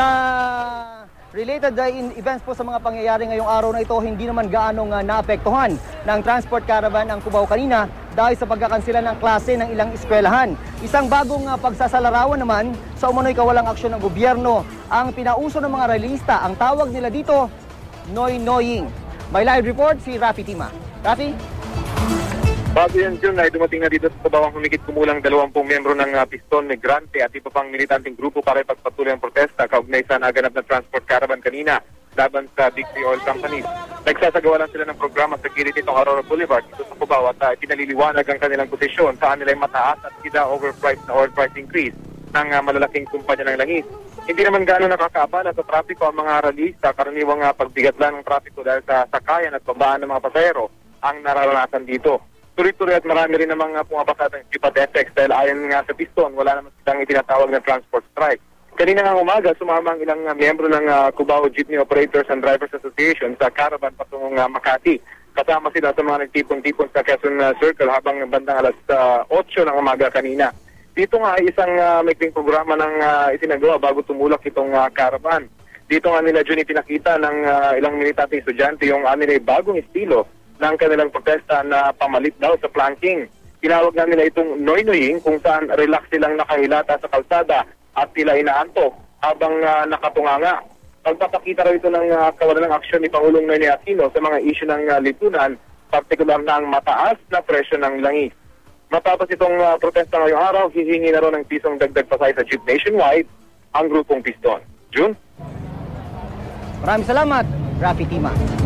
Sa related in events po sa mga pangyayari ngayong araw na ito, hindi naman gaanong uh, naapektuhan ng transport caravan ang Cubao kanina dahil sa pagkakansila ng klase ng ilang eskwelahan. Isang bagong uh, pagsasalarawan naman sa umano'y kawalang aksyon ng gobyerno ang pinauso ng mga realista. Ang tawag nila dito, noy-noying. May live report si Rafi Tima. Rafi? Bago yan Jun ay dumating na dito sa Cubao ang humigit kumulang 20 miyembro ng uh, Piston Migrante at iba pang militanteng grupo para ipagpatuloy ang protesta kaugnay sa naganap na transport caravan kanina laban sa Big Three Oil Companies. Nagsasagawa lang sila ng programa sa gilid nitong Aurora Boulevard dito sa Cubao at uh, pinaliliwanag ang kanilang posisyon saan nila mataas at sida overpriced na oil price increase ng uh, malalaking kumpanya ng langis. Hindi naman gano'ng nakakaabala sa trapiko ang mga ralista, karaniwang uh, pagbigat lang ng trapiko dahil sa sakayan at babaan ng mga pasahero ang nararanasan dito. Tuloy-tuloy at marami rin namang uh, pumapasat ng FX dahil ayon nga sa piston, wala naman silang itinatawag na transport strike. Kanina nga umaga, sumama ang ilang uh, miyembro ng uh, Cubao Jeepney Operators and Drivers Association sa caravan patungong uh, Makati. Kasama sila sa mga nagtipon-tipon sa Quezon uh, Circle habang bandang alas uh, 8 ng umaga kanina. Dito nga ay isang uh, maikling programa ng uh, isinagawa bago tumulak itong uh, caravan. Dito nga nila Juni pinakita ng uh, ilang militante estudyante yung nila bagong estilo ng kanilang protesta na pamalit daw sa planking. Tinawag nga nila itong noy-noying kung saan relax silang nakahilata sa kalsada at tila inaantok habang uh, nakatunganga. Pagpapakita raw ito ng uh, kawalan ng aksyon ni Pangulong Noynoy Aquino sa mga isyu ng uh, lipunan, partikular na ang mataas na presyo ng langis. Matapos itong uh, protesta ngayong araw, hihingi na rin ng pisong dagdag pasay sa jeep nationwide ang grupong Piston. June? Maraming salamat, Rafi Tima.